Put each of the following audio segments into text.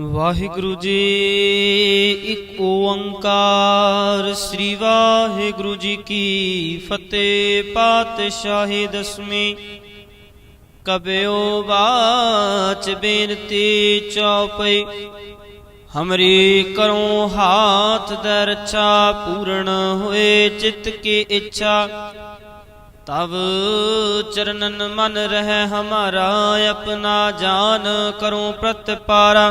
ਵਾਹਿਗੁਰੂ ਜੀ, ਇੱਕ ਓੰਕਾਰ। ਸ੍ਰੀ ਵਾਹਿਗੁਰੂ ਜੀ ਕੀ ਫਤਿਹ, ਪਾਤਸ਼ਾਹੀ ਦਸਵੀਂ। ਕਬਿਓ ਬਾਚ ਬੇਨਤੀ ਚਉਪਈ ਹਮਰੀ ਕਰੋ ਹਾਥ ਦਰ ਰੱਛਾ ਪੂਰਨ ਹੋਏ ਚਿਤ ਕੀ ਇੱਛਾ। ਤਬ ਚਰਨਨ ਮਨ ਰਹਿ ਹਮਾਰਾ, ਆਪਣਾ ਜਾਨ ਕਰੋ ਪ੍ਰਤਪਾਰਾ।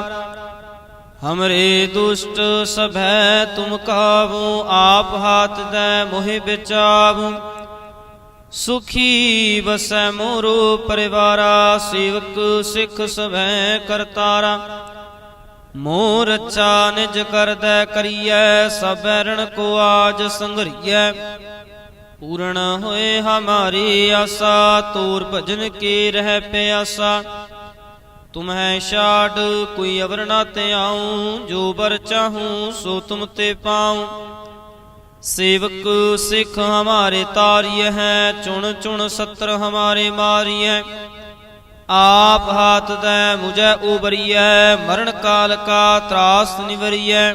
ਹਮਰੇ ਦੁਸ਼ਟ ਸਭੈ ਤੁਮ ਕਾਵੋ ਆਪ ਹਾਥ ਦੈ ਮੋਹਿ ਬਿਚਾਵੋ। ਸੁਖੀ ਵਸੈ ਮੋਰੋ ਪਰਿਵਾਰਾ, ਸੇਵਕ ਸਿੱਖ ਸਭੈ ਕਰਤਾਰਾ। ਮੋਰ ਅੱਛਾ ਨਿਜ ਕਰਦੈ ਕਰੀਐ, ਸਭੈ ਰਣ ਕੋ ਆਜ ਸੰਗਰੀਐ ਪੂਰਨ ਹੋਏ ਹਮਾਰੀ ਆਸਾ, ਤੂਰ ਭਜਨ ਕੀ ਰਹਿ ਪਿਆਸਾ। ਤੁਮਹਿ ਛਾੜ, ਕੋਈ ਅਵਰ ਨਾ ਤੇ ਆਉ, ਜੋ ਬਰ ਚਾਹੂੰ ਸੋ ਤੁਮ ਤੇ ਪਾਉ। ਸੇਵਕ ਸਿੱਖ ਹਮਾਰੇ ਤਾਰੀਏ ਹੈ, ਚੁਣ ਚੁਣ ਸਤਰ ਹਮਾਰੇ ਮਾਰੀਐ। ਆਪ ਹਾਥ ਦੈ ਮੁਝੈ ਉਬਰੀਐ ਮਰਨ ਕਾਲ ਕਾ ਤਰਾਸ ਨਿਵਰੀਐ।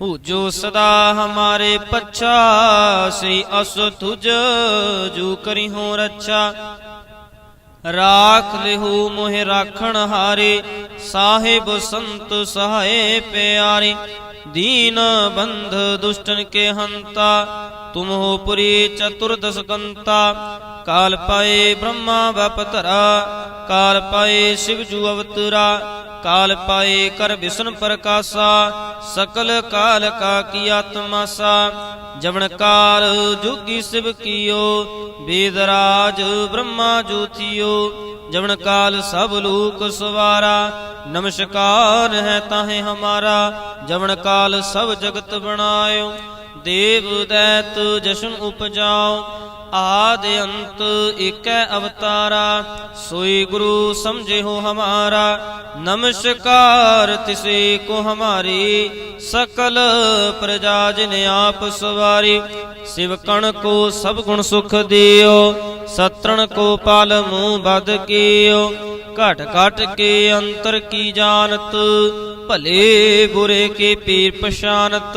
ਹੂ ਜੋ ਸਦਾ ਹਮਾਰੇ ਪੱਛਾ ਸੇ ਅਸ ਤੁਜ ਜੋ ਕਰੀ ਹੋ ਰੱਛਾ। ਰਾਖ ਲਿਹੂ ਮੋਹਿ ਰਾਖਣ ਹਾਰੇ, ਸਾਹਿਬ ਸੰਤ ਸਹਾਏ ਪਿਆਰੇ। ਦੀਨ ਬੰਧ ਦੁਸ਼ਟਨ ਕੇ ਹੰਤਾ, ਤੁਮ ਹੋ ਪੁਰੀ ਚਤੁਰਦਸ ਕੰਤਾ। ਕਾਲ ਪਾਏ ਬ੍ਰਹਮਾ ਵਪਤਰਾ ਕਾਲ ਪਾਏ ਸਿਵ ਜੂ ਅਵਤਰਾ। ਕਾਲ ਪਾਏ ਕਰ ਵਿਸ਼ਨ ਪ੍ਰਕਾਸ਼ਾ, ਸਕਲ ਕਾਲ ਕਾ ਕੀ ਆਤਮਾ ਸਾ ਜਵਨ ਕਾਲ ਜੁਗੀ ਸਿਵ ਕੀਓ, ਵੇਦ ਰਾਜ ਬ੍ਰਹਮਾ ਜੋਤੀਓ। ਜਵਨ ਕਾਲ ਸਭ ਲੋਕ ਸਵਾਰਾ, ਨਮਸਕਾਰ ਹੈ ਤਾਹੇ ਹਮਾਰਾ। ਜਵਨ ਕਾਲ ਸਭ ਜਗਤ ਬਣਾਇਓ, ਦੇਵ ਦੈਤ ਜਸ਼ਨ ਉਪਜਾਓ। ਆਦ ਅੰਤ ਏਕੈ ਅਵਤਾਰਾ, ਸੋਈ ਗੁਰੂ ਸਮਝੇ ਹੋ ਹਮਾਰਾ। ਨਮਸਕਾਰ ਤਿਸੇ ਕੋ ਹਮਾਰੀ, ਸਕਲ ਪ੍ਰਜਾ ਜਿਨ ਆਪ ਸਵਾਰੀ। ਸਿਵਕਣ ਕੋ ਸਭ ਗੁਣ ਸੁਖ ਦਿਓ, ਸਤਰਣ ਕੋ ਪਾਲ ਮੂੰਹ ਬਦ ਕੀਓ। ਘਟ ਘਟ ਕੇ ਅੰਤਰ ਕੀ ਜਾਣਤ, ਭਲੇ ਬੁਰੇ ਕੇ ਪੀਰ ਪਛਾਨਤ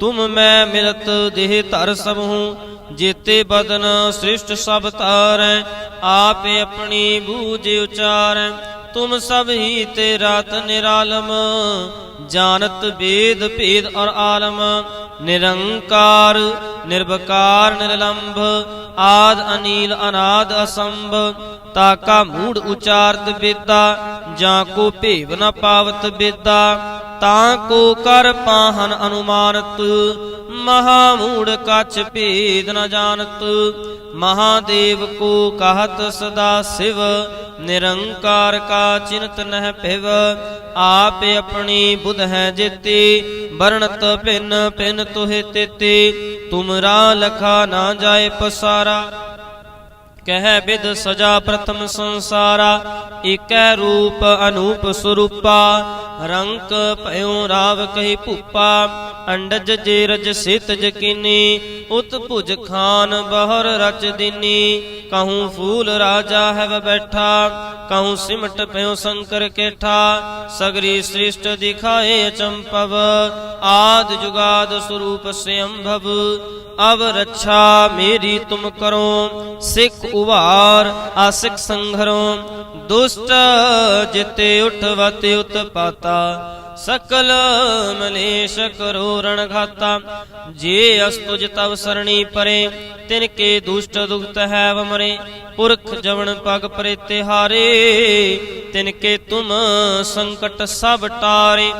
ਤੁਮ ਮੈਂ ਮਿਲਤ ਦੇਹ ਧਰ ਸਭ ਹੂੰ ਜੇਤੇ ਬਦਨ ਸ੍ਰਿਸ਼ਟ ਸਭ ਤਾਰੈ ਆਪੇ ਆਪਣੀ ਬੂਝ ਉਚਾਰੈ। ਤੁਮ ਸਭ ਹੀ ਤੇ ਰਾਤ ਨਿਰਾਲਮ, ਜਾਣਤ ਵੇਦ ਭੇਦ ਔਰ ਆਲਮ। ਨਿਰੰਕਾਰ ਨਿਰਭਕਾਰ ਨਿਰਲੰਭ, ਆਦ ਅਨੀਲ, ਅਨਾਦ ਅਸੰਭ। ਤਾਕਾ ਮੂੜ ਉਚਾਰਤ ਬੇਦਾ, ਜਾਂ ਕੋ ਭੇਵ ਨ ਪਾਵਤ ਬੇਦਾ। ਤਾਂ ਕੋ ਕਰ ਪਾਹਨ ਅਨੁਮਾਨਤ, ਮਹਾ ਮੂੜ ਕਛ ਭੇਦ ਨ ਜਾਣਤ। ਮਹਾਦੇਵ ਕੋ ਕਹਤ ਸਦਾ ਸਿਵ, ਨਿਰੰਕਾਰ ਕਾ ਚਿੰਤ ਨਹਿ ਭਿਵ। ਆਪ ਆਪਣੀ ਬੁਧ ਹੈ ਜੇਤੇ, ਵਰਣਤ ਭਿਨ ਭਿਨ ਤੁਹੇ ਤੇਤੇ। ਤੁਮਰਾ ਲਖਾ ਨਾ ਜਾਏ ਪਸਾਰਾ। ਕਹਿ ਬਿਦ ਸਜਾ ਪ੍ਰਥਮ ਸੰਸਾਰਾ, ਏਕੈ ਰੂਪ ਅਨੂਪ ਸਰੂਪਾ। ਰੰਕ ਭਇਓ ਰਾਵ ਕਹੀ ਭੂਪਾ, ਅੰਡਜ ਜੇ ਰਜ ਸਿਤ ਜਕੀਨੀ, ਉਤ ਭੁਜ ਖਾਨ ਬਹਰ ਰਚ ਦੀਨੀ। ਕਹੂੰ ਫੂਲ ਰਾਜਾ ਹੈ ਬੈਠਾ, ਕਹੂੰ ਸਿਮਟ ਭਇਓ ਸ਼ੰਕਰ ਕੇਠਾ। ਸਗਰੀ ਸ੍ਰਿਸ਼ਟ ਦਿਖਾਏ ਅਚੰਪਵ ਆਦ ਜੁਗਾਦ ਸਰੂਪ ਸਿਅੰਭਵ। ਅਬ ਰੱਛਾ ਮੇਰੀ ਤੁਮ ਕਰੋ, ਸਿੱਖ ਉਭਾਰ ਆਸਿਕ ਸੰਘਰੋ। ਦੁਸ਼ਟ ਜਿਤੇ ਉਠਵਤ ਉਤਪਾਤਾ, ਸਕਲ ਮਲੇਸ਼ ਕਰੋ ਰਣ ਖਾਤਾ ਜੇ ਅਸਤੁਜ ਤਵ ਸਰਣੀ ਪਰੇ, ਤਿਨ ਕੇ ਦੁਸ਼ਟ ਦੁਖਤ ਹੈ ਵਮਰੇ ਪੁਰਖ ਜਵਨ ਪਗ ਪਰੇ ਤਿਹਾਰੇ, ਤਿਨ ਕੇ ਤੁਮ ਸੰਕਟ ਸਭ ਟਾਰੇ।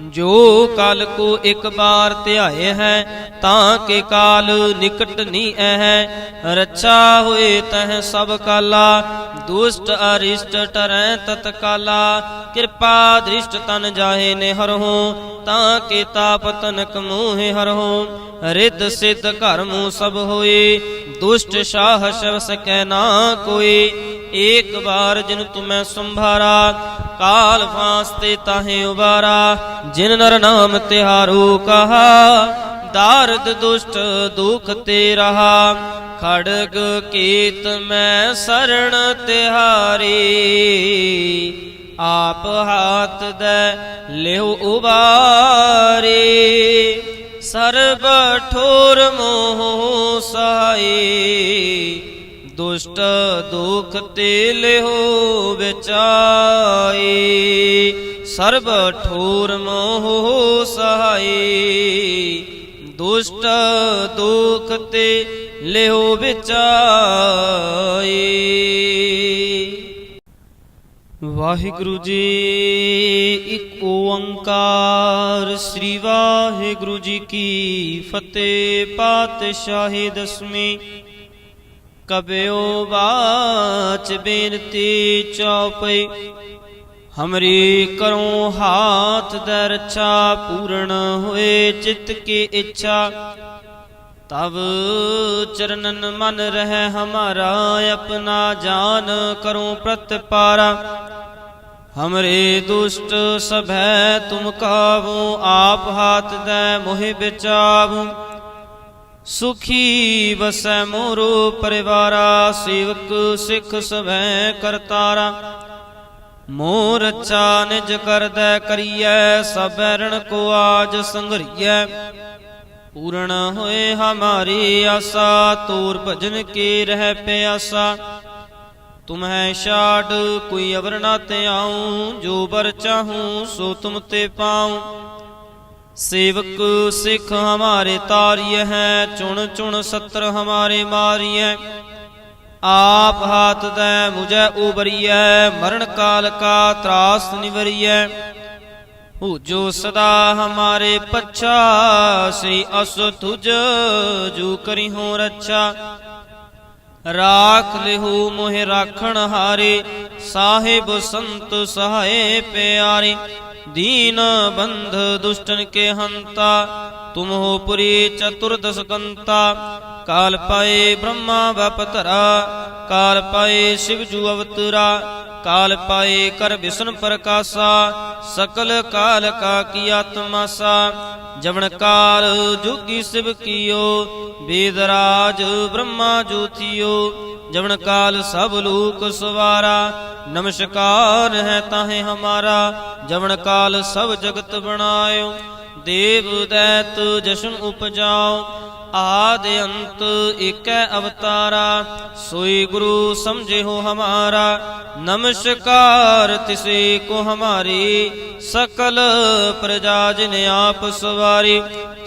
ਜੋ ਕਾਲ ਕੋ ਇੱਕ ਬਾਰ ਧਿਆਏ ਹੈ, ਤਾਂ ਕੇ ਕਾਲ ਨਿਕਟ ਨੀ ਹੈ ਰੱਛਾ ਹੋਏ ਤਹ ਸਭ ਕਾਲਾ, ਦੁਸ਼ਟ ਅਰਿਸ਼ਟ ਟਰੈ ਤਤਕਾਲਾ ਕਿਰਪਾ ਦ੍ਰਿਸ਼ਟ ਤਨ ਜਾਹੇ ਨੇ ਹਰਹੁ ਤਾਂ ਕੇ ਤਾਪ ਤਨਕ ਮੂਹੇ ਹਰਹੁ ਰਿੱਧ ਸਿੱਧ ਘਰ ਮੂਹ ਸਭ ਹੋਏ ਦੁਸ਼ਟ ਸ਼ਾਹ ਸ਼ਵ ਸਕੈ ਨਾ ਕੋਈ। ਏਕ ਬਾਰ ਜਿਨ ਤੁਮੈ ਸੰਭਾਰਾ, ਕਾਲ ਫਾਸਤੇ ਤਾਹੇ ਉਬਾਰਾ। ਜਿਨ ਨਰ ਨਾਮ ਤਿਹਾਰੂ ਕਹਾ, ਦਾਰਦ ਦੁਸ਼ਟ ਦੁਖ ਤੇ ਰਹਾ। ਖੜਗ ਕੀਤ ਮੈਂ ਸਰਣ ਤਿਹਾਰੀ। ਆਪ ਹਾਥ ਦੇ ਲਿਹੁ ਉਬਾਰੇ। ਸਰਬ ਠੋਰ ਮੋਹ ਸਹਾਈ ਦੁਸ਼ਟ ਦੁਖ ਤੇ ਲਿਹੁ ਵਿਚਾਈ। ਸਰਬ ਠੋਰ ਮੋਹ ਸਹਾਈ ਦੁਸ਼ਟ ਦੁਖ ਤੇ ਲਿਹੁ ਵਿਚਾਈ। ਵਾਹਿਗੁਰੂ ਜੀ, ਇੱਕ ਓੰਕਾਰ। ਸ੍ਰੀ ਵਾਹਿਗੁਰੂ ਜੀ ਕੀ ਫਤਿਹ, ਪਾਤਸ਼ਾਹੀ ਦਸਵੀਂ। ਕਬਿਓ ਬਾਚ ਬੇਨਤੀ ਚਉਪਈ ਹਮਰੀ ਕਰੋ ਹਾਥ ਦਰ ਰੱਛਾ ਪੂਰਨ ਹੋਏ ਚਿਤ ਕੀ ਇੱਛਾ। ਤਬ ਚਰਨਨ ਮਨ ਰਹਿ ਹਮਾਰਾ, ਆਪਣਾ ਜਾਨ ਕਰੋ ਪ੍ਰਤਪਾਰਾ। ਹਮਰੇ ਦੁਸ਼ਟ ਸਭੈ ਤੁਮ ਕਾਵੋ ਆਪ ਹਾਥ ਦੈ ਮੋਹਿ ਬਿਚਾਵੋ। ਸੁਖੀ ਵਸੈ ਮੋਰੋ ਪਰਿਵਾਰਾ, ਸੇਵਕ ਸਿੱਖ ਸਭੈ ਕਰਤਾਰਾ। ਮੋਰ ਰੱਛਾ ਨਿਜ ਕਰਦੈ ਕਰੀਐ, ਸਭੈ ਰਣ ਕੋ ਆਜ ਸੰਗਰੀਐ ਪੂਰਨ ਹੋਏ ਹਮਾਰੀ ਆਸਾ, ਤੂਰ ਭਜਨ ਕੀ ਰਹਿ ਪਿਆਸਾ। ਤੁਮਹਿ ਛਾੜ, ਕੋਈ ਅਵਰ ਨਾ ਤੇ ਆਉ, ਜੋ ਬਰ ਚਾਹੂੰ, ਸੋ ਤੁਮ ਤੇ ਪਾਉ। ਸੇਵਕ ਸਿੱਖ ਹਮਾਰੇ ਤਾਰੀਏ ਹੈ, ਚੁਣ ਚੁਣ ਸਤਰ ਹਮਾਰੇ ਮਾਰੀਐ। ਆਪ ਹਾਥ ਦੈ ਮੁਝੈ ਉਬਰੀਐ ਮਰਨ ਕਾਲ ਕਾ ਤਰਾਸ ਨਿਵਰੀਐ। ਹੋ ਜੋ ਸਦਾ ਹਮਾਰੇ ਪੱਛਾ, ਸ੍ਰੀ ਅਸ ਤੁਜ ਜੋ ਕਰੀ ਹੋ ਰੱਛਾ। ਰਾਖ ਲਿਹੂ ਮੋਹਿ ਰਾਖਣ ਹਾਰੇ, ਸਾਹਿਬ ਸੰਤ ਸਹਾਏ ਪਿਆਰੇ। ਦੀਨ ਬੰਧ ਦੁਸ਼ਟਨ ਕੇ ਹੰਤਾ, ਤੁਮ ਹੋ ਪੁਰੀ ਚਤੁਰਦਸ ਕੰਤਾ ਕਾਲ ਪਾਏ ਬ੍ਰਹਮਾ ਬਪਤਰਾ ਕਾਲ ਪਾਏ ਸ਼ਿਵ ਜੂ ਅਵਤਰਾ। ਕਾਲ ਪਾਏ ਕਰ ਵਿਸ਼ਨ ਪ੍ਰਕਾਸ਼ਾ, ਸਕਲ ਕਾਲ ਕਾ ਕੀ ਆਤਮਾਸਾ। ਜਵਨ ਕਾਲ ਜੁਗੀ ਸਿਵ ਕੀਓ, ਵੇਦ ਰਾਜ ਬ੍ਰਹਮਾ ਜੋਤੀਓ। ਜਵਨ ਕਾਲ ਸਭ ਲੋਕ ਸਵਾਰਾ, ਨਮਸਕਾਰ ਹੈ ਤਾਹੇ ਹਮਾਰਾ। ਜਵਨ ਕਾਲ ਸਭ ਜਗਤ ਬਣਾਇਓ, ਦੇਵ ਦੈਤ ਜਸ਼ਨ ਉਪਜਾਓ। ਆਦ ਅੰਤ ਏਕੈ ਅਵਤਾਰਾ, ਸੋਈ ਗੁਰੂ ਸਮਝੇ ਹੋ ਹਮਾਰਾ। ਨਮਸਕਾਰ ਤਿਸੇ ਕੋ ਹਮਾਰੀ, ਸਕਲ ਪ੍ਰਜਾ ਜਿਨ ਆਪ ਸਵਾਰੀ।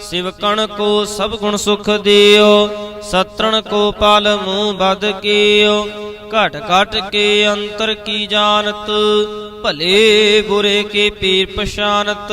ਸ਼ਿਵਕਣ ਕੋ ਸਭ ਗੁਣ ਸੁਖ ਦਿਓ, ਸਤਰਣ ਕੋ ਪਾਲ ਮੂੰਹ ਬਦ ਕੀਓ। ਘਟ ਘਟ ਕੇ ਅੰਤਰ ਕੀ ਜਾਣਤ, ਭਲੇ ਬੁਰੇ ਕੇ ਪੀਰ ਪਛਾਨਤ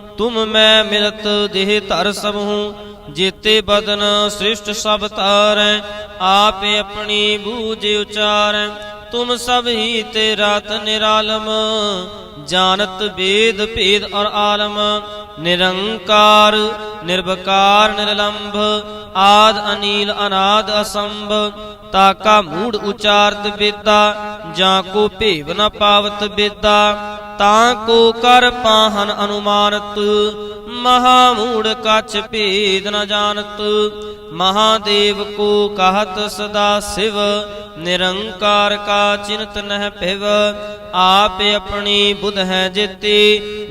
ਤੁਮ ਮੈਂ ਮਿਲਤ ਦੇਹ ਧਰ ਸਭੂ ਜੇਤੇ ਬਦਨ ਸ੍ਰਿਸ਼ਟ ਸਭ ਤਾਰੈ ਆਪੇ ਆਪਣੀ ਬੂਝ ਉਚਾਰੈ। ਤੁਮ ਸਭ ਹੀ ਤੇ ਰਾਤ ਨਿਰਾਲਮ, ਜਾਣਤ ਵੇਦ ਭੇਦ ਔਰ ਆਲਮ। ਨਿਰੰਕਾਰ ਨਿਰਭਕਾਰ ਨਿਰਲੰਭ, ਆਦ ਅਨੀਲ, ਅਨਾਦ ਅਸੰਭ। ਤਾਕਾ ਮੂੜ ਉਚਾਰਤ ਬੇਦਾ, ਜਾਂ ਕੋ ਭੇਵ ਨ ਪਾਵਤ ਬੇਦਾ। ਤਾਂ ਕੋ ਕਰ ਪਾਹਨ ਅਨੁਮਾਨਤ, ਮਹਾ ਮੂੜ ਕਛ ਭੇਦ ਨ ਜਾਣਤ, ਮਹਾਦੇਵ ਕੋ ਕਹਤ ਸਦਾ ਸਿਵ, ਨਿਰੰਕਾਰ ਕਾ ਚਿੰਤ ਨਹਿ ਭਿਵ, ਆਪੇ ਆਪਣੀ ਬੁਧ ਹੈ ਜਿਤੇ,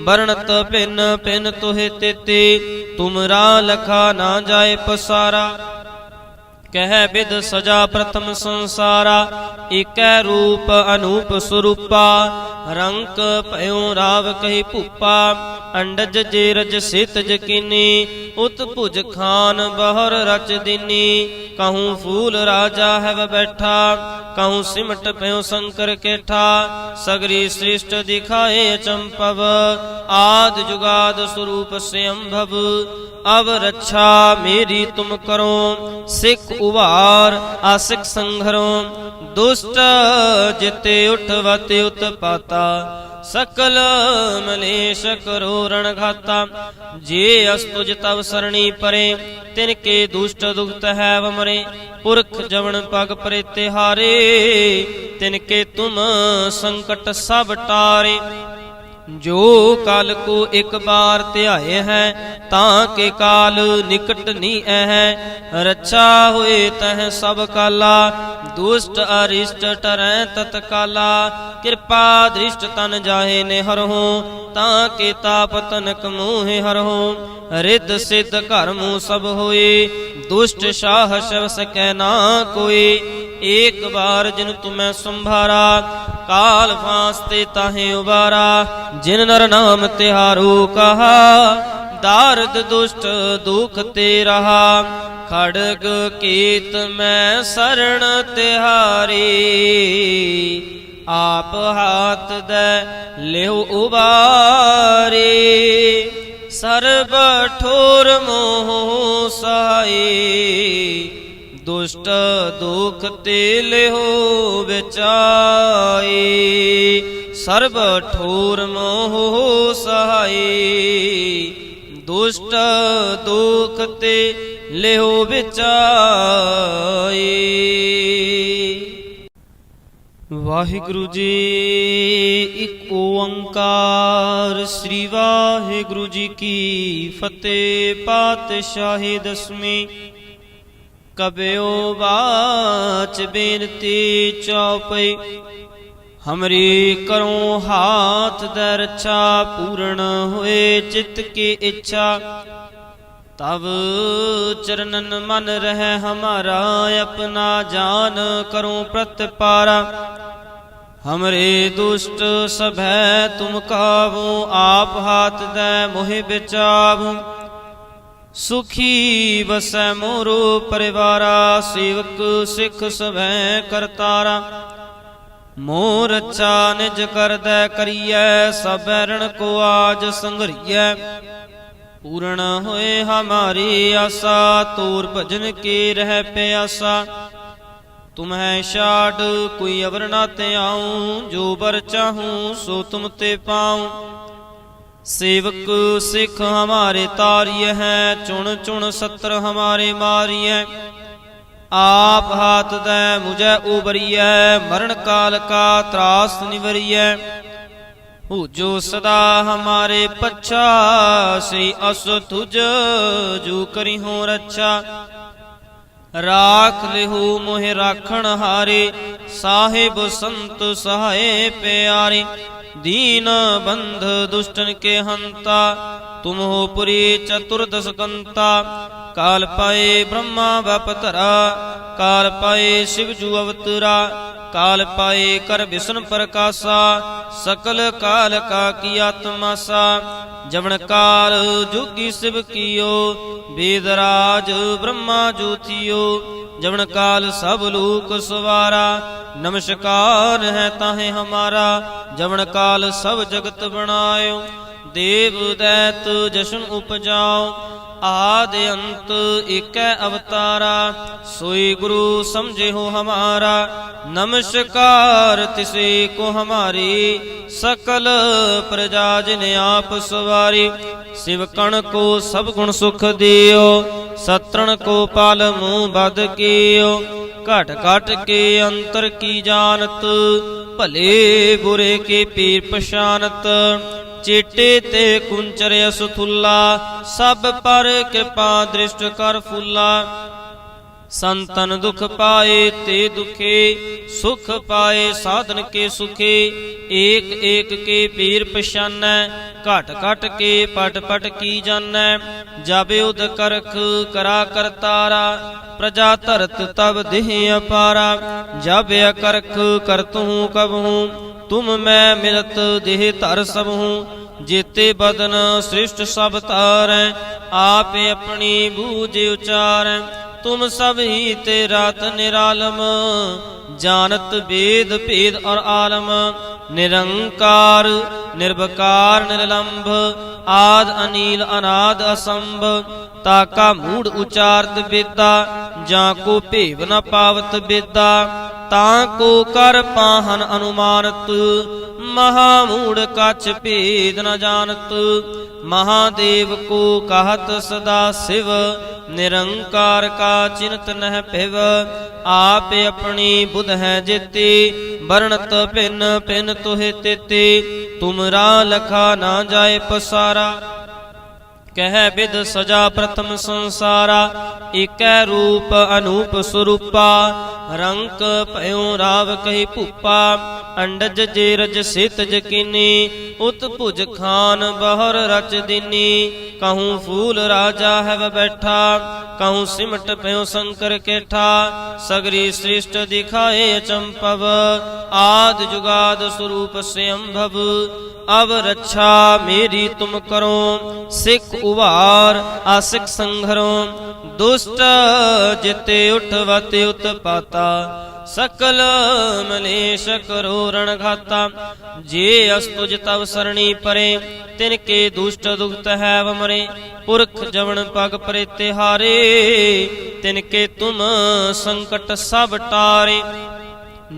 ਵਰਣਤ ਭਿਨ ਭਿਨ ਤੋਹਿ ਤੇਤੇ ਤੁਮਰਾ ਲਖਾ ਨਾ ਜਾਏ ਪਸਾਰਾ। ਕਹਿ ਬਿਦ ਸਜਾ ਪ੍ਰਥਮ ਸੰਸਾਰਾ, ਏਕੈ ਰੂਪ ਅਨੂਪ ਸਰੂਪਾ ਰੰਕ ਭਇਓ ਰਾਵ ਕਹੀ ਭੂਪਾ, ਅੰਡਜ ਜੇ ਰਜ ਸਿਤ ਜਕੀਨੀ, ਉਤ ਭੁਜ ਖਾਨ ਬਹਰ ਰਚ ਦੀਨੀ। ਕਹੂੰ ਫੂਲ ਰਾਜਾ ਹੈ ਬੈਠਾ, ਕਹੂੰ ਸਿਮਟ ਭਇਓ ਸ਼ੰਕਰ ਕੇਠਾ। ਸਗਰੀ ਸ੍ਰਿਸ਼ਟ ਦਿਖਾਏ ਚੰਪਵ, ਆਦ ਜੁਗਾਦ ਸਰੂਪ ਸਿਅੰਭਵ ਅਬ ਰੱਛਾ ਮੇਰੀ ਤੁਮ ਕਰੋ, ਸਿੱਖ ਉਵਾਰ ਆਸਿਕ ਸੰਘਰੋ। ਦੁਸ਼ਟ ਜਿਤੇ ਉਠਵਤ ਉਤਪਾਤਾ, ਸਕਲ ਮਲੇਸ਼ ਕਰੋ ਰਣ ਘਾਤਾ ਜੇ ਅਸਤੁਜ ਤਵ ਸਰਣੀ ਪਰੇ, ਤਿਨ ਕੇ ਦੁਸ਼ਟ ਦੁਖਤ ਹੈ ਵਮਰੇ ਪੁਰਖ ਜਵਨ ਪਗ ਪਰੇ ਤਿਹਾਰੇ, ਤਿਨ ਕੇ ਤੁਮ ਸੰਕਟ ਸਭ ਟਾਰੇ। ਜੋ ਕਲ ਕੋ ਇੱਕ ਬਾਰ ਧਿਆਏ ਹੈ, ਤਾਂ ਕੇ ਕਾਲ ਨਿਕਟ ਨੀ ਹੈ ਰੱਛਾ ਹੋਏ ਤਹ ਸਭ ਕਾਲਾ, ਦੁਸ਼ਟ ਅਰਿਸ਼ਟ ਟਰੈ ਤਤਕਾਲਾ। ਕਿਰਪਾ ਦ੍ਰਿਸ਼ਟ ਤਨ ਜਾਹੇ ਨੇ ਹਰਹੁ ਤਾਂ ਕੇ ਤਾਪ ਤਨਕ ਮੂਹੇ ਹਰਹੋ ਰਿੱਧ ਸਿੱਧ ਘਰ ਮੂਹ ਸਭ ਹੋਏ, ਦੁਸ਼ਟ ਸ਼ਾਹ ਸ਼ਵ ਸਕੈ ਨਾ ਕੋਈ ਏਕ ਬਾਰ ਜਿਨ ਤੁਮੈ ਸੰਭਾਰਾ, ਕਾਲ ਫਾਸਤੇ ਤਾਹੇ ਉਬਾਰਾ, ਜਿਨ ਨਰ ਨਾਮ ਤਿਹਾਰੂ ਕਹਾ, ਦਾਰਦ ਦੁਸ਼ਟ ਦੁਖ ਤੇ ਰਹਾ, ਖੜਗ ਕੀਤ ਮੈਂ ਸਰਣ ਤਿਹਾਰੀ। ਆਪ ਹਾਥ ਦੇ ਲਿਉ ਉਬਾਰੇ, ਸਰਬ ਠੋਰ ਮੋਹ ਸਹਾਈ। ਦੁਸ਼ਟ ਦੁਖ ਤੇ ਲਿਹੋ ਵਿਚਾਈ ਸਰਬ ਠੋਰ ਮੋਹ ਸਹਾਈ। ਦੁਸ਼ਟ ਦੁਖ ਤੇ ਲਿਹੋ ਵਿਚਾਈ ਵਾਹਿਗੁਰੂ ਜੀ, ਇੱਕ ਓੰਕਾਰ ਸ੍ਰੀ ਵਾਹਿਗੁਰੂ ਜੀ ਕੀ ਫਤਿਹ, ਪਾਤਸ਼ਾਹੀ ਦਸਵੀਂ ਕਬਿਓ ਬਾਚ ਬੇਨਤੀ ਚਉਪਈ ਹਮਰੀ ਕਰੋ ਹਾਥ ਦੇ ਰੱਛਾ ਪੂਰਨ ਹੋਏ ਚਿਤ ਕੀ ਇੱਛਾ। ਤਬ ਚਰਨਨ ਮਨ ਰਹਿ ਹਮਾਰਾ, ਆਪਣਾ ਜਾਨ ਕਰੋ ਪ੍ਰਤਪਾਰਾ। ਹਮਰੇ ਦੁਸ਼ਟ ਸਭੈ ਤੁਮ ਕਾਵੋ, ਆਪ ਹਾਥ ਦੇ ਮੋਹਿ ਬਿਚਾਵੋ। ਸੁਖੀ ਵਸੈ ਮੋਰੋ ਪਰਿਵਾਰਾ, ਸੇਵਕ ਸਿੱਖ ਸਭੈ ਕਰਤਾਰਾ। ਮੋਰ ਅੱਛਾ ਨਿਜ ਕਰਦੈ ਕਰੀਐ, ਸਭੈ ਰਣ ਕੋ ਆਜ ਸੰਗਰੀਐ ਪੂਰਨ ਹੋਏ ਹਮਾਰੀ ਆਸਾ, ਤੂਰ ਭਜਨ ਕੀ ਰਹਿ ਪਿਆਸਾ। ਤੁਮਹਿ ਛਾੜ, ਕੋਈ ਅਵਰ ਨਾ ਤੇ ਆਉ, ਜੋ ਬਰ ਚਾਹੂੰ, ਸੋ ਤੁਮ ਤੇ ਪਾਉ। ਸੇਵਕ ਸਿੱਖ ਹਮਾਰੇ ਤਾਰੀਏ ਹੈ, ਚੁਣ ਚੁਣ ਸਤਰ ਹਮਾਰੇ ਮਾਰੀਐ। ਆਪ ਹਾਥ ਦੈ ਮੁਝੈ ਉਬਰੀਐ, ਮਰਨ ਕਾਲ ਕਾ ਤਰਾਸ ਨਿਵਰੀਐ। ਹੋ ਜੋ ਸਦਾ ਹਮਾਰੇ ਪੱਛਾ, ਸ੍ਰੀ ਅਸ ਤੁਜ ਜੋ ਕਰੀ ਹੋ ਰੱਛਾ। ਰਾਖ ਲਿਹੂ ਮੋਹਿ ਰਾਖਣ ਹਾਰੇ, ਸਾਹਿਬ ਸੰਤ ਸਹਾਏ ਪਿਆਰੇ। ਦੀਨ ਬੰਧ ਦੁਸ਼ਟਨ ਕੇ ਹੰਤਾ, ਤੁਮ ਹੋ ਪੁਰੀ ਚਤੁਰਦਸ ਕੰਤਾ ਕਾਲ ਪਾਏ ਬ੍ਰਹਮਾ ਬਪਤਰਾ ਕਾਲ ਪਾਏ ਸ਼ਿਵ ਜੂ ਅਵਤਰਾ। ਕਾਲ ਪਾਏ ਕਰ ਵਿਸ਼ਨ ਪ੍ਰਕਾਸ਼ਾ, ਸਕਲ ਕਾਲ ਕਾ ਕੀ ਆਤਮਾ ਸਾ। ਜਵਨ ਕਾਲ ਜੁਗੀ ਸਿਵ ਕੀਓ, ਵੇਦ ਰਾਜ ਬ੍ਰਹਮਾ ਜੋਤੀਓ ਜਵਨ ਕਾਲ ਸਭ ਲੋਕ ਸਵਾਰਾ, ਨਮਸਕਾਰ ਹੈ ਤਾਹੇ ਹਮਾਰਾ। ਜਵਨ ਕਾਲ ਸਭ ਜਗਤ ਬਣਾਇਓ, ਦੇਵ ਦੈਤ ਜਸ਼ਨ ਉਪਜਾਓ, ਆਦ ਅੰਤ ਏਕੈ ਅਵਤਾਰਾ, ਸੋਈ ਗੁਰੂ ਸਮਝੇ ਹਮਾਰਾ, ਨਮਸਕਾਰ ਤਿਸੇ ਕੋ ਹਮਾਰੀ, ਸਕਲ ਪ੍ਰਜਾ ਜਿਨ ਆਪ ਸਵਾਰੀ, ਸਿਵ ਕਣ ਕੋ ਸਭ ਗੁਣ ਸੁਖ ਦਿਓ, ਸਤਰਣ ਕੋ ਪਾਲ ਮੂੰਹ ਬਦ ਕੀਓ, ਘਟ ਘਟ ਕੇ ਅੰਤਰ ਕੀ ਜਾਣਤ ਭਲੇ ਬੁਰੇ ਕੇ ਪੀਰ ਪਛਾਨਤ, ਚੇਟੇ ਤੇ ਕੁੰਚਰ ਅਸਥੁੱਲਾ, ਸਭ ਪਰ ਕਿਰਪਾ ਦ੍ਰਿਸ਼ਟ ਕਰ ਫੁੱਲਾ। ਸੰਤਨ ਦੁਖ ਪਾਏ ਤੇ ਦੁਖੇ, ਸੁਖ ਪਾਏ ਸਾਧਨ ਕੇ ਸੁਖੇ, ਏਕ ਏਕ ਕੇ ਪੀਰ ਪਛਾਨੈ, ਘਟ ਘਟ ਕੇ ਪਟ ਪਟ ਕੀ ਜਾਣੈ ਜਬ ਉਦ ਕਰਖ ਕਰਾ ਕਰਤਾਰਾ ਪ੍ਰਜਾ ਧਰਤ ਤਬ ਦੇਹ ਅਪਾਰਾ ਜਬ ਅਕਰਖ ਕਰਤੂ ਕਬਹੂ ਤੁਮ ਮੈਂ ਮਿਲਤ ਦੇਹ ਧਰ ਸਭੂ ਜੇਤੇ ਬਦਨ ਸ੍ਰਿਸ਼ਟ ਸਭ ਤਾਰੈ ਆਪੇ ਆਪਣੀ ਬੂਝ ਉਚਾਰੈ ਤੁਮ ਸਭ ਹੀ ਤੇ ਰਾਤ ਨਿਰਾਲਮ, ਜਾਣਤ ਵੇਦ ਭੇਦ ਔਰ ਆਲਮ, ਨਿਰੰਕਾਰ ਨਿਰਭਕਾਰ ਨਿਰਲੰਭ, ਆਦ ਅਨੀਲ, ਅਨਾਦ ਅਸੰਭ ਤਾਕਾ ਮੂੜ ਉਚਾਰਤ ਬੇਦਾ ਜਾਂ ਕੋ ਭੇਵ ਨ ਪਾਵਤ ਬੇਦਾ ਤਾਂ ਕੋ ਕਰ ਪਾਹਨ ਅਨੁਮਾਨਤ ਮਹਾ ਮੂੜ ਕਛ ਭੇਦ ਨ ਜਾਣਤ, ਮਹਾਦੇਵ ਕੋ ਕਹਤ ਸਦਾ ਸਿਵ, ਨਿਰੰਕਾਰ ਕਾ ਚਿੰਤ ਨਹਿ ਭਿਵ, ਆਪੇ ਆਪਣੀ ਬੁਧ ਹੈ ਜੇਤੇ, ਵਰਣਤ ਭਿਨ ਭਿਨ ਤੋਹਿ ਤੇਤੇ ਤੁਮਰਾ ਲਖਾ ਨਾ ਜਾਏ ਪਸਾਰਾ। ਕਹਿ ਬਿਦ ਸਜਾ ਪ੍ਰਥਮ ਸੰਸਾਰਾ ਏਕੈ ਰੂਪ ਅਨੂਪ ਸਰੂਪਾ, ਰੰਕ ਭਇਓ ਰਾਵ ਕਹੀ ਭੂਪਾ। ਅੰਡਜ ਜੇ ਰਜ ਸਿਤ ਜਕੀਨੀ ਉਤ ਭੁਜ ਖਾਨ ਬਹਰ ਰਚ ਦੀਨੀ। ਕਹੂੰ ਫੂਲ ਰਾਜਾ ਹੈ ਬੈਠਾ, ਕਹੂੰ ਸਿਮਟ ਭਇਓ ਸ਼ੰਕਰ ਕੇਠਾ। ਸਗਰੀ ਸ੍ਰਿਸ਼ਟ ਦਿਖਾਏ ਅਚੰਪਵ ਆਦ ਜੁਗਾਦ ਸਰੂਪ ਸਿਅੰਭਵ। ਅਬ ਰੱਛਾ ਮੇਰੀ ਤੁਮ ਕਰੋ, ਸਿੱਖ ਉਵਾਰ ਆਸਿਕ ਸੰਘਰੋ। ਦੁਸ਼ਟ ਜਿਤੇ ਉਠਵਤ ਉਤਪਾਤਾ। ਸਕਲ ਮਲੇਸ਼ ਕਰੋ ਰਣ ਘਾਤਾ ਜੇ ਅਸਤੁਜ ਤਵ ਸਰਣੀ ਪਰੇ, ਤਿਨ ਕੇ ਦੁਸ਼ਟ ਦੁਖਤ ਹੈ ਵਮਰੇ ਪੁਰਖ ਜਵਨ ਪਗ ਪਰੇ ਤਿਹਾਰੇ, ਤਿਨ ਕੇ ਤੁਮ ਸੰਕਟ ਸਭ ਟਾਰੇ।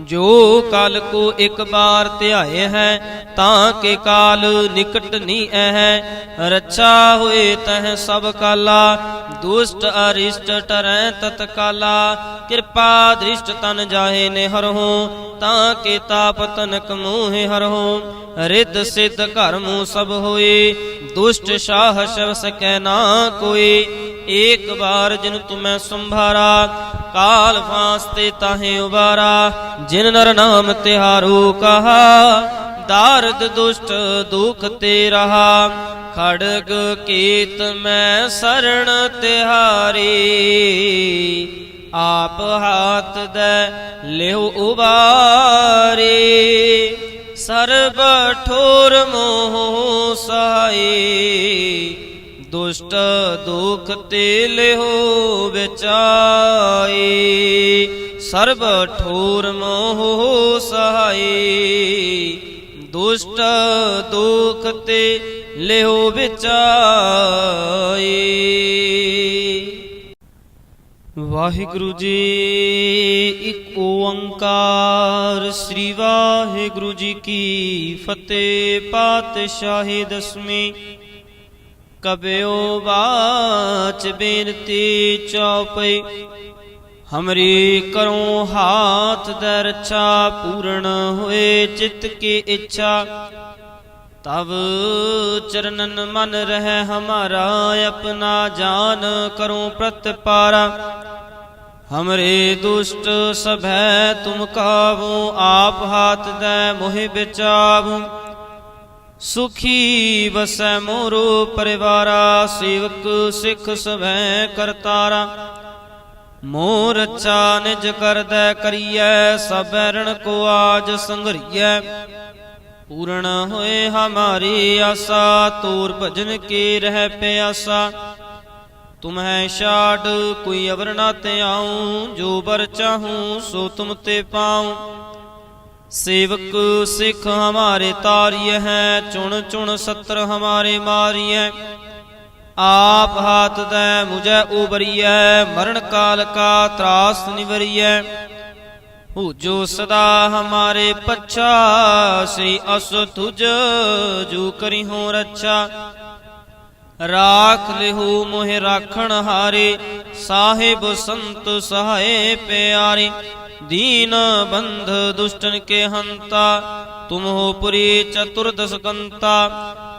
ਜੋ ਕਾਲ ਕੋ ਇੱਕ ਬਾਰ ਧਿਆਏ ਹੈ, ਤਾਂ ਕੇ ਕਾਲ ਨਿਕਟ ਨੀ ਹੈ ਰੱਛਾ ਹੋਏ ਤਹ ਸਭ ਕਾਲਾ ਦੁਸ਼ਟ ਅਰਿਸ਼ਟ ਟਰੈ ਤਤਕਾਲਾ, ਕਿਰਪਾ ਦ੍ਰਿਸ਼ਟ ਤਨ ਜਾਹੇ ਨੇ ਹਰਹੁ ਤਾਂ ਕੇ ਤਾਪ ਤਨਕ ਮੂਹੇ ਹਰਹੁ ਰਿੱਧ ਸਿੱਧ ਘਰ ਮੂਹ ਸਭ ਹੋਏ ਦੁਸ਼ਟ ਸ਼ਾਹ ਸ਼ਵ ਸਕੈ ਨਾ ਕੋਈ। ਏਕ ਬਾਰ ਜਿਨ ਤੁਮੈ ਸੰਭਾਰਾ, ਕਾਲ ਫਾਸਤੇ ਤਾਹੇ ਉਬਾਰਾ। ਜਿਨ ਨਰ ਨਾਮ ਤਿਹਾਰੂ ਕਹਾ, ਦਾਰਦ ਦੁਸ਼ਟ ਦੁਖ ਤੇ ਰਹਾ। ਖੜਗ ਕੀਤ ਮੈਂ ਸਰਣ ਤਿਹਾਰੀ, ਆਪ ਹਾਥ ਦੇ ਲਿਹੁ ਉਬਾਰੀ। ਸਰਬ ਠੋਰ ਮੋਹ ਸਹਾਈ, ਦੁਸ਼ਟ ਦੁਖ ਤੇ ਲਿਹੋ ਵਿਚਾਈ। ਸਰਬ ਠੋਰ ਮੋਹ ਸਹਾਈ, ਦੁਸ਼ਟ ਦੁਖ ਤੇ ਲਿਹੋ ਵਿਚਾਈ। ਵਾਹਿਗੁਰੂ ਜੀ, ਇੱਕ ਓੰਕਾਰ, ਸ੍ਰੀ ਵਾਹਿਗੁਰੂ ਜੀ ਕੀ ਫਤਿਹ, ਪਾਤਸ਼ਾਹੀ ਦਸਵੀਂ। ਕਬਿਓ ਬਾਚ ਬੇਨਤੀ ਚਉਪਈ ਹਮਰੀ ਕਰੋ ਹਾਥ ਦਰਛਾ, ਪੂਰਨ ਹੋਏ ਚਿਤ ਕੀ ਇੱਛਾ। ਤਬ ਚਰਨਨ ਮਨ ਰਹਿ ਹਮਾਰਾ, ਆਪਣਾ ਜਾਨ ਕਰੋ ਪ੍ਰਤਪਾਰਾ। ਹਮਰੇ ਦੁਸ਼ਟ ਸਭੈ ਤੁਮ ਕਾਵੋ ਆਪ ਹਾਥ ਦੈ ਮੋਹਿ ਬਿਚਾਵੋ। ਸੁਖੀ ਵਸੈ ਮੋਰੋ ਪਰਿਵਾਰਾ, ਸੇਵਕ ਸਿੱਖ ਸਭੈ ਕਰਤਾਰਾ। ਮੋਰ ਰੱਛਾ ਨਿਜ ਕਰਦੈ ਕਰੀਐ, ਸਭੈ ਰਣ ਕੋ ਆਜ ਸੰਘਰੀਐ। ਪੂਰਨ ਹੋਏ ਹਮਾਰੀ ਆਸਾ, ਤੂਰ ਭਜਨ ਕੀ ਰਹਿ ਪਿਆਸਾ। ਤੁਮਹਿ ਛਾੜ, ਕੋਈ ਅਵਰ ਨਾ ਤੇ ਆਉ, ਜੋ ਬਰ ਚਾਹੂੰ, ਸੋ ਤੁਮ ਤੇ ਪਾਉ। ਸੇਵਕ ਸਿੱਖ ਹਮਾਰੇ ਤਾਰੀਏ ਹੈ, ਚੁਣ ਚੁਣ ਸਤਰ ਹਮਾਰੇ ਮਾਰੀਐ। ਆਪ ਹਾਥ ਦੈ ਮੁਝੈ ਉਬਰੀਐ, ਮਰਨ ਕਾਲ ਕਾ ਤਰਾਸ ਨਿਵਰੀਐ। ਹੋ ਜੋ ਸਦਾ ਹਮਾਰੇ ਪੱਛਾ, ਸ੍ਰੀ ਅਸ ਤੁਜ ਜੋ ਕਰੀ ਹੋ ਰੱਛਾ। ਰਾਖ ਲਿਹੂ ਮੋਹਿ ਰਾਖਣ ਹਾਰੇ, ਸਾਹਿਬ ਸੰਤ ਸਹਾਏ ਪਿਆਰੇ। ਦੀਨ ਬੰਧ ਦੁਸ਼ਟਨ ਕੇ ਹੰਤਾ, ਤੁਮ ਹੋ ਪੁਰੀ ਚਤੁਰਦਸ ਕੰਤਾ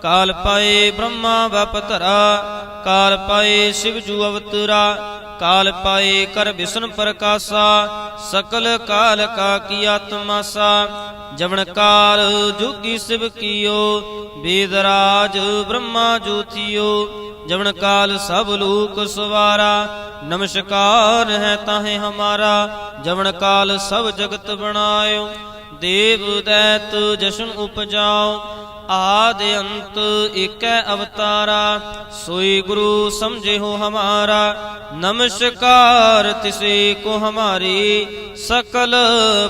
ਕਾਲ ਪਾਏ ਬ੍ਰਹਮਾ ਬਪਤਰਾ ਕਾਲ ਪਾਏ ਸ਼ਿਵ ਜੂ ਅਵਤਰਾ। ਕਾਲ ਪਾਏ ਕਰ ਵਿਸ਼ਨ ਪ੍ਰਕਾਸ਼ਾ, ਸਕਲ ਕਾਲ ਕਾ ਕੀ ਆਤਮਾਸਾ। ਜਵਨ ਕਾਲ ਜੁਗੀ ਸਿਵ ਕੀਓ ਵੇਦ ਰਾਜ ਬ੍ਰਹਮਾ ਜੋਤੀਓ। ਜਵਨ ਕਾਲ ਸਭ ਲੋਕ ਸਵਾਰਾ, ਨਮਸਕਾਰ ਹੈ ਤਾਹੇ ਹਮਾਰਾ। ਜਵਨ ਕਾਲ ਸਭ ਜਗਤ ਬਣਾਇਓ, ਦੇਵ ਦੈਤ ਜਸ਼ਨ ਉਪਜਾਓ। ਆਦ ਅੰਤ ਏਕੈ ਅਵਤਾਰਾ, ਸੋਈ ਗੁਰੂ ਸਮਝੇ ਹੋ ਹਮਾਰਾ, ਨਮਸਕਾਰ ਤਿਸੇ ਕੋ ਹਮਾਰੀ, ਸਕਲ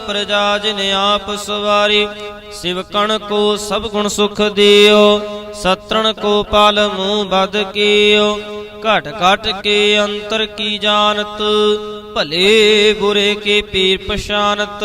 ਪ੍ਰਜਾ ਜਿਨ ਆਪ ਸਵਾਰੀ, ਸਿਵ ਕਣ ਕੋ ਸਭ ਗੁਣ ਸੁਖ ਦਿਓ, ਸਤਰਣ ਕੋ ਪਾਲ ਮੂੰਹ ਬਦ ਕੀਓ, ਘਟ ਘਟ ਕੇ ਅੰਤਰ ਕੀ ਜਾਣਤ, ਭਲੇ ਬੁਰੇ ਕੇ ਪੀਰ ਪਛਾਨਤ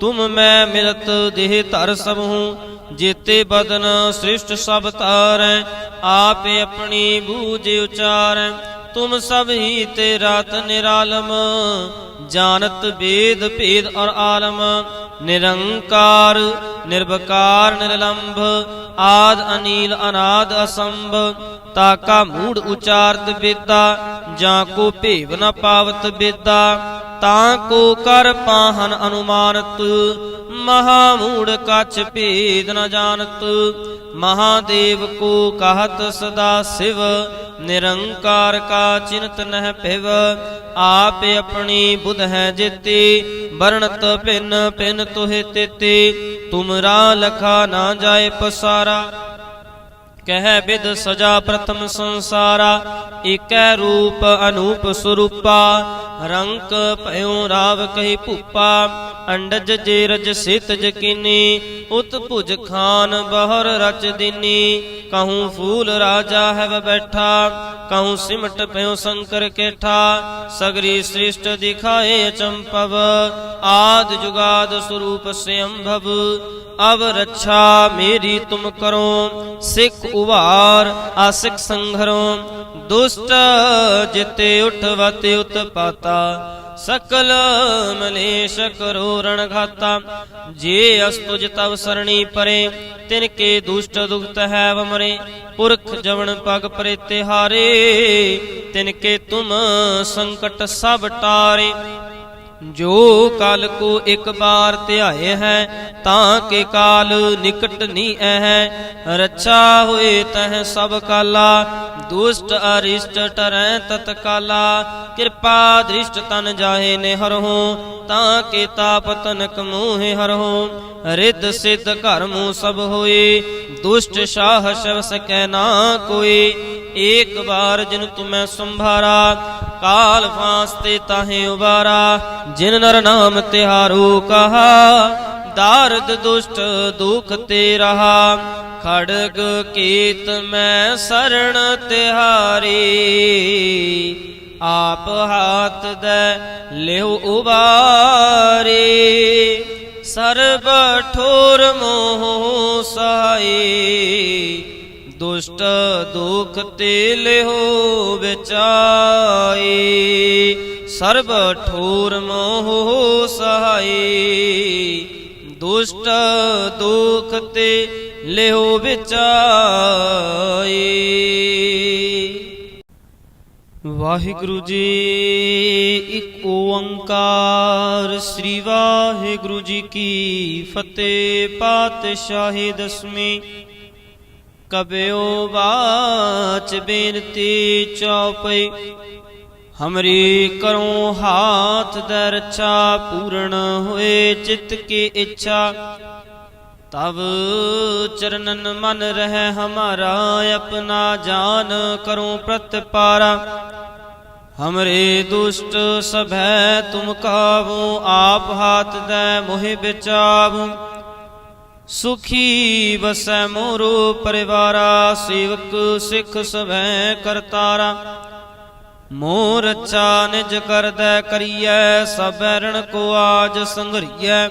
ਤੁਮ ਮੈਂ ਮਿਲਤ ਦੇਹ ਧਰ ਸਭ ਹੂੰ, ਜੇਤੇ ਬਦਨ ਸ੍ਰਿਸ਼ਟ ਸਭ ਤਾਰੈ ਆਪੇ ਆਪਣੀ ਬੂਝ ਉਚਾਰੈ। ਤੁਮ ਸਭ ਹੀ ਤੇ ਰਾਤ ਨਿਰਾਲਮ, ਜਾਣਤ ਵੇਦ ਭੇਦ ਔਰ ਆਲਮ। ਨਿਰੰਕਾਰ ਨਿਰਭਕਾਰ ਨਿਰਲੰਭ, ਆਦ ਅਨੀਲ, ਅਨਾਦ ਅਸੰਭ। ਤਾਕਾ ਮੂੜ ਉਚਾਰਤ ਬੇਦਾ, ਜਾਂ ਕੋ ਭੇਵ ਨ ਪਾਵਤ ਬੇਦਾ। ਤਾਂ ਕੋ ਕਰ ਪਾਹਨ ਅਨੁਮਾਨਤ ਮਹਾ ਮੂੜ ਕਛ ਭੇਦ ਨ ਜਾਣਤ। ਮਹਾਦੇਵ ਕੋ ਕਹਤ ਸਦਾ ਸਿਵ, ਨਿਰੰਕਾਰ ਕਾ ਚਿੰਤ ਨਹਿ ਭਿਵ। ਆਪ ਆਪਣੀ ਬੁਧ ਹੈ ਜੇਤੀ, ਵਰਣਤ ਭਿਨ ਭਿਨ ਤੋਹਿ ਤੇਤੇ। ਤੁਮਰਾ ਲਖਾ ਨਾ ਜਾਏ ਪਸਾਰਾ। ਕਹਿ ਬਿਦ ਸਜਾ ਪ੍ਰਥਮ ਸੰਸਾਰਾ ਏਕੈ ਰੂਪ ਅਨੂਪ ਸਰੂਪਾ ਰੰਕ ਭਇਓ ਰਾਵ ਕਹੀ ਭੂਪਾ। ਅੰਡਜ ਜੇ ਰਜ ਸਿਤ ਜਕੀਨੀ ਉਤ ਭੁਜ ਖਾਨ ਬਹਰ ਰਚ ਦੀਨੀ। ਕਹੂੰ ਫੂਲ ਰਾਜਾ ਹੈ ਬੈਠਾ, ਕਹੂੰ ਸਿਮਟ ਭਇਓ ਸ਼ੰਕਰ ਕੇਠਾ। ਸਗਰੀ ਸ੍ਰਿਸ਼ਟ ਦਿਖਾਏ ਅਚੰਪਵ ਆਦ ਜੁਗਾਦ ਸਰੂਪ ਸਿਅੰਭਵ। ਅਬ ਰੱਛਾ ਮੇਰੀ ਤੁਮ ਕਰੋ, ਸਿੱਖ ਉਭਾਰ ਆਸਿਕ ਸੰਘਰੋ। ਦੁਸ਼ਟ ਜਿਤੇ ਉਠਵਤ ਉਤਪਾਤਾ, ਸਕਲ ਮਲੇਸ਼ ਕਰੋ ਰਣ ਘਾਤਾ। ਜੇ ਅਸਤੁਜ ਤਵ ਸਰਣੀ ਪਰੇ, ਤਿਨ ਕੇ ਦੁਸ਼ਟ ਦੁਖਤ ਹੈ ਵਮਰੇ ਪੁਰਖ ਜਵਨ ਪਗ ਪਰੇ ਤਿਹਾਰੇ, ਤਿਨ ਕੇ ਤੁਮ ਸੰਕਟ ਸਭ ਟਾਰੇ। ਜੋ ਕਲ ਕੋ ਇੱਕ ਬਾਰ ਧਿਆਏ ਹੈ, ਤਾਂ ਕੇ ਕਾਲ ਨਿਕਟ ਨੀ ਹੈ ਰੱਛਾ ਹੋਏ ਤਹ ਸਭ ਕਾਲਾ, ਦੁਸ਼ਟ ਅਰਿਸ਼ਟ ਟਰੈ ਤਤ ਕਾਲਾ। ਕਿਰਪਾ ਦ੍ਰਿਸ਼ਟ ਤਨ ਜਾਹੇ ਨੇ ਹਰਹੁ ਤਾਂ ਕੇ ਤਾਪ ਤਨਕ ਮੂਹੇ ਹਰਹੁ ਰਿੱਧ ਸਿੱਧ ਘਰ ਮੂਹ ਸਭ ਹੋਏ, ਦੁਸ਼ਟ ਸਾਹ ਸ਼ਵ ਸਕੈ ਨਾ ਕੋਈ ਏਕ ਬਾਰ ਜਿਨ ਤੁਮੈ ਸੰਭਾਰਾ, ਕਾਲ ਫਾਸਤੇ ਤਾਹੇ ਉਬਾਰਾ, ਜਿਨ ਨਰ ਨਾਮ ਤਿਹਾਰੂ ਕਹਾ, ਦਾਰਦ ਦੁਸ਼ਟ ਦੁਖ ਤੇ ਰਹਾ, ਖੜਗ ਕੀਤ ਮੈਂ ਸਰਣ ਤਿਹਾਰੀ। ਆਪ ਹਾਥ ਦੇ ਲਿਉ ਉਬਾਰੇ, ਸਰਬ ਠੋਰ ਮੋਹ ਸਹਾਈ ਦੁਸ਼ਟ ਦੁਖ ਤੇ ਲਿਹੋ ਵਿਚਾਈ, ਸਰਬ ਠੋਰ ਮੋਹ ਸਹਾਈ। ਦੁਸ਼ਟ ਦੁਖ ਤੇ ਲਿਹੋ ਵਿਚਾਈ। ਵਾਹਿਗੁਰੂ ਜੀ, ਇੱਕ ਓੰਕਾਰ ਸ੍ਰੀ ਵਾਹਿਗੁਰੂ ਜੀ ਕੀ ਫਤਿਹ, ਪਾਤਸ਼ਾਹੀ ਦਸਵੀਂ। ਕਬਿਓ ਬਾਚ ਬੇਨਤੀ ਚਉਪਈ। ਹਮਰੀ ਕਰੋ ਹਾਥ ਦਰ ਰੱਛਾ, ਪੂਰਨ ਹੋਏ ਚਿਤ ਕੀ ਇੱਛਾ। ਤਬ ਚਰਨਨ ਮਨ ਰਹਿ ਹਮਾਰਾ, ਆਪਣਾ ਜਾਨ ਕਰੋ ਪ੍ਰਤਪਾਰਾ ਹਮਰੇ ਦੁਸ਼ਟ ਸਭੈ ਤੁਮ ਕਾਵੋ, ਆਪ ਹਾਥ ਦੈ ਮੋਹਿ ਬਿਚਾਵੋ। ਸੁਖੀ ਵਸੈ ਮੋਰੋ ਪਰਿਵਾਰਾ, ਸੇਵਕ ਸਿੱਖ ਸਭੈ ਕਰਤਾਰਾ। ਮੋਹ ਰੱਛਾ ਨਿਜ ਕਰਦੈ ਕਰੀਐ ਸਬੈਰਣ ਕੋ ਆਜ ਸੰਘਰੀਐ।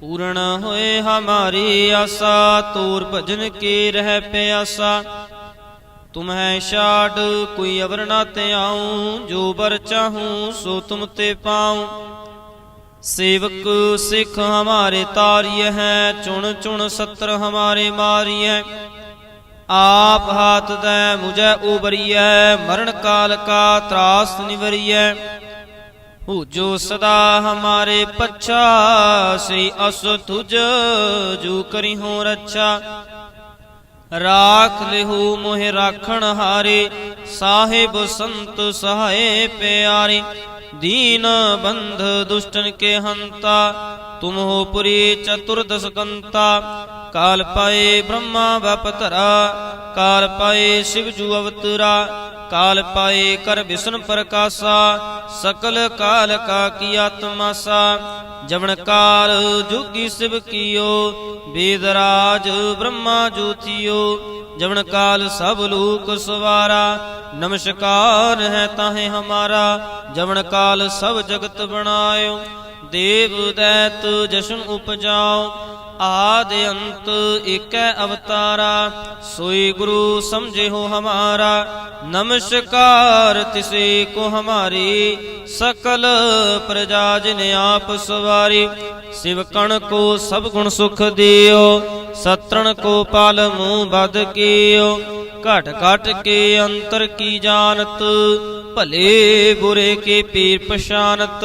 ਪੂਰਨ ਹੋਏ ਹਮਾਰੀ ਆਸਾ, ਤੂਰ ਭਜਨ ਕੀ ਰਹਿ ਪਿਆਸਾ। ਤੁਮਹਿ ਛਾੜ, ਕੋਈ ਅਵਰ ਨਾ ਤੇ ਆਉ ਜੋ ਬਰ ਚਾਹੂੰ, ਸੋ ਤੁਮ ਤੇ ਪਾਉ। ਸੇਵਕ ਸਿੱਖ ਹਮਾਰੇ ਤਾਰਿਯ ਹੈ, ਚੁਣ ਚੁਣ ਸਤਰ ਹਮਾਰੇ ਮਾਰਿਐ। ਆਪ ਹਾਥ ਦੈ ਮੁਝੈ ਉਬਰੀਐ, ਮਰਨ ਕਾਲ ਕਾ ਤਰਾਸ ਨਿਵਰੀਐ। ਹੂ ਜੋ ਸਦਾ ਹਮਾਰੇ ਪੱਛਾ, ਸ੍ਰੀ ਅਸ ਤੁਜ ਜੂ ਕਰੀ ਹੋ ਰੱਛਾ। ਰਾਖ ਲਿਹੂ ਮੋਹਿ ਰਾਖਣ ਹਾਰੇ, ਸਾਹਿਬ ਸੰਤ ਸਹਾਏ ਪਿਆਰੇ। ਦੀਨ ਬੰਧ ਦੁਸ਼ਟਨ ਕੇ ਹੰਤਾ ਤੁਮ ਹੋ ਪੁਰੀ ਚਤੁਰਦਸ ਕੰਤਾ ਕਾਲ ਪਾਏ ਬ੍ਰਹਮਾ ਬਪਤਰਾ ਕਾਲ ਪਾਏ ਸ਼ਿਵ ਜੂ ਅਵਤਰਾ ਕਾਲ ਪਾਏ ਕਰ ਵਿਸ਼ਨ ਪ੍ਰਕਾਸ਼ਾ ਸਕਲ ਕਾਲ ਕਾ ਕੀ ਆਤਮਾਸਾ ਜਵਨ ਕਾਲ ਜੁਗੀ ਸਿਵ ਕੀਓ ਵੇਦ ਰਾਜ ਬ੍ਰਹਮਾ ਜੋਤੀਓ ਜਵਨ ਕਾਲ ਸਭ ਲੋਕ ਸਵਾਰਾ, ਨਮਸਕਾਰ ਹੈ ਤਾਹੇ ਹਮਾਰਾ ਜਵਨ ਕਾਲ ਸਭ ਜਗਤ ਬਣਾਇਓ, ਦੇਵ ਦੈਤ ਜਸ਼ਨ ਉਪਜਾਓ ਆਦ ਅੰਤ ਏਕੈ ਅਵਤਾਰਾ, ਸੋਈ ਗੁਰੂ ਸਮਝੇ ਹੋ ਹਮਾਰਾ। ਨਮਸਕਾਰ ਤਿਸੇ ਕੋ ਹਮਾਰੀ, ਸਕਲ ਪ੍ਰਜਾ ਜਿਨ ਆਪ ਸਵਾਰੀ। ਸ਼ਿਵਕਣ ਕੋ ਸਭ ਗੁਣ ਸੁਖ ਦਿਓ, ਸਤਰਣ ਕੋ ਪਾਲ ਮੂੰਹ ਬਦ ਕੀਓ। ਘਟ ਘਟ ਕੇ ਅੰਤਰ ਕੀ ਜਾਣਤ, ਭਲੇ ਬੁਰੇ ਕੇ ਪੀਰ ਪਛਾਨਤ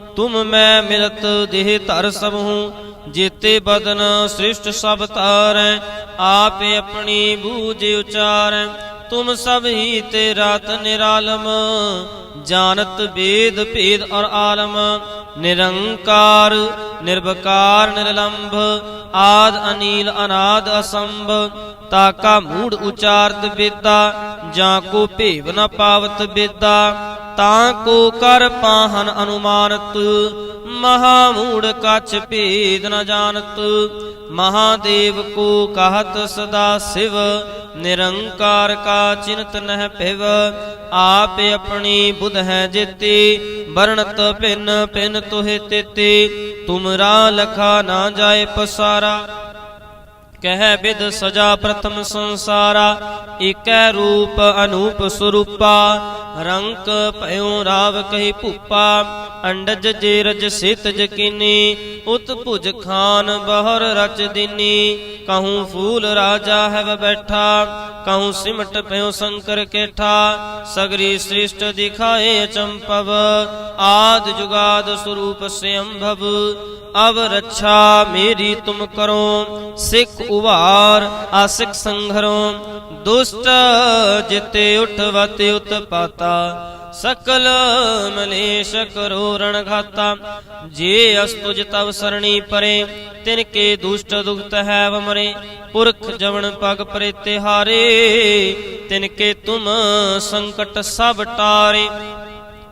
ਤੁਮ ਮੈਂ ਮਿਲਤ ਦੇਹ ਧਰ ਹੂੰ ਜੀਤੇ ਬਦਨ ਸ੍ਰਿਸ਼ਟ ਸਭ ਤਾਰੈ ਆਪੇ ਆਪਣੀ ਬੂਝ ਉਚਾਰੈ। ਤੁਮ ਸਭ ਹੀ ਤੇ ਰਾਤ ਨਿਰਾਲਮ, ਜਾਣਤ ਵੇਦ ਭੇਦ ਔਰ ਆਲਮ। ਨਿਰੰਕਾਰ ਨਿਰਭਕਾਰ ਨਿਰਲੰਭ, ਆਦ ਅਨੀਲ, ਅਨਾਦ ਅਸੰਭ। ਤਾਕਾ ਮੂੜ ਉਚਾਰਤ ਬੇਦਾ, ਜਾਂ ਕੋ ਭੇਵ ਨ ਪਾਵਤ ਬੇਦਾ। ਤਾਂ ਕੋ ਕਰ ਪਾਹਨ ਅਨੁਮਾਨਤ ਮਹਾ ਮੂੜ ਕਛ ਭੇਦ ਨ ਜਾਣਤ। ਮਹਾਦੇਵ ਕੋ ਕਹਤ ਸਦਾ ਸਿਵ, ਨਿਰੰਕਾਰ ਕਾ ਚਿੰਤ ਨਹਿ ਭਿਵ। ਆਪ ਆਪਣੀ ਬੁਧ ਹੈ ਜੇਤੇ, ਵਰਣਤ ਭਿਨ ਭਿਨ ਤੋਹਿ ਤੇਤੇ। ਤੁਮਰਾ ਲਖਾ ਨਾ ਜਾਏ ਪਸਾਰਾ। ਕਹਿ ਬਿਦ ਸਜਾ ਪ੍ਰਥਮ ਸੰਸਾਰਾ, ਏਕੈ ਰੂਪ ਅਨੂਪ ਸਰੂਪਾ। ਰੰਕ ਭਇਓ ਰਾਵ ਕਹੀ ਭੂਪਾ, ਅੰਡਜ ਜੇ ਸਿਤ ਜਕੀਨੀ, ਉਤ ਭੁਜ ਖਾਨ ਬਹਰ ਰਚ ਦੀਨੀ। ਕਹੂੰ ਫੂਲ ਰਾਜਾ ਹੈ ਬੈਠਾ, ਕਹੂੰ ਸਿਮਟ ਭਇਓ ਸ਼ੰਕਰ ਕੇਠਾ। ਸਗਰੀ ਸ੍ਰਿਸ਼ਟ ਦਿਖਾਏ ਅਚੰਪਵ ਆਦ ਜੁਗਾਦ ਸਰੂਪ ਸਿਅੰਭਵ। ਅਬ ਰੱਛਾ ਮੇਰੀ ਤੁਮ ਕਰੋ, ਸਿੱਖ ਉਭਾਰ ਆਸਿਕ ਸੰਘਰੋ। ਦੁਸ਼ਟ ਜਿਤੇ ਉਠਵਤ ਉਤਪਾਤਾ, ਸਕਲ ਮਲੇਸ਼ ਕਰੋ ਰਣ ਘਾਤਾ ਜੇ ਅਸਤੁਜ ਤਵ ਸਰਣੀ ਪਰੇ, ਤਿਨ ਕੇ ਦੁਸ਼ਟ ਦੁਖਤ ਹੈ ਵਮਰੇ ਪੁਰਖ ਜਵਨ ਪਗ ਪਰੇ ਤਿਹਾਰੇ, ਤਿਨ ਕੇ ਤੁਮ ਸੰਕਟ ਸਭ ਟਾਰੇ।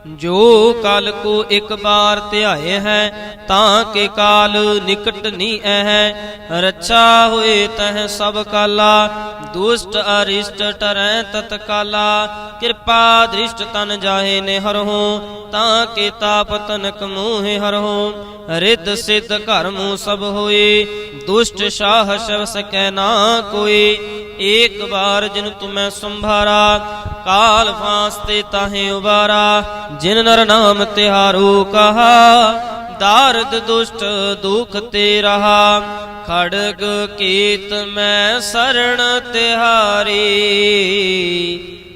ਜੋ ਕਲ ਕੋ ਇੱਕ ਬਾਰ ਧਿਆਏ ਹੈ, ਤਾਂ ਕੇ ਕਾਲ ਨਿਕਟ ਨੀ ਹੈ ਰੱਛਾ ਹੋਏ ਤਹ ਸਭ ਕਾਲਾ, ਦੁਸ਼ਟ ਅਰਿਸ਼ਟ ਟਰੈ ਤਤਕਾਲਾ ਕਿਰਪਾ ਦ੍ਰਿਸ਼ਟ ਤਨ ਜਾਹੇ ਨੇ ਹਰਹੋ ਤਾਂ ਕੇ ਤਾਪ ਤਨਕ ਮੂਹੇ ਹਰਹੋ ਰਿੱਧ ਸਿੱਧ ਘਰ ਮੂਹ ਸਭ ਹੋਏ, ਦੁਸ਼ਟ ਸ਼ਾਹ ਸ਼ਵ ਸਕੈ ਨਾ ਕੋਈ। ਏਕ ਬਾਰ ਜਿਨ ਤੁਮੈ ਸੰਭਾਰਾ, ਕਾਲ ਫਾਸਤੇ ਤਾਹੇ ਉਬਾਰਾ, ਜਿਨ ਨਰ ਨਾਮ ਤਿਹਾਰੂ ਕਹਾ, ਦਾਰਦ ਦੁਸ਼ਟ ਦੁਖ ਤੇ ਰਹਾ ਖੜਗ ਕੀਤ ਮੈਂ ਸਰਣ ਤਿਹਾਰੀ।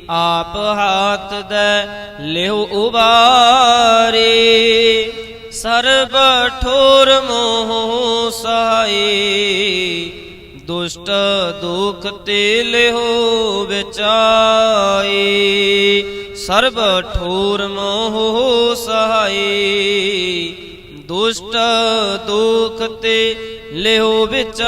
ਆਪ ਹਾਥ ਦੇ ਲਿਉ ਉਬਾਰੇ, ਸਰਬ ਠੋਰ ਮੋਹ ਸਹਾਈ। ਦੁਸ਼ਟ ਦੁਖ ਤੇ ਲਿਹੋ ਵਿਚਾਈ ਸਰਬ ਠੋਰ ਮੋਹ ਸਹਾਈ। ਦੁਸ਼ਟ ਦੁਖ ਤੇ ਲਿਓ ਵਿਚਾਈ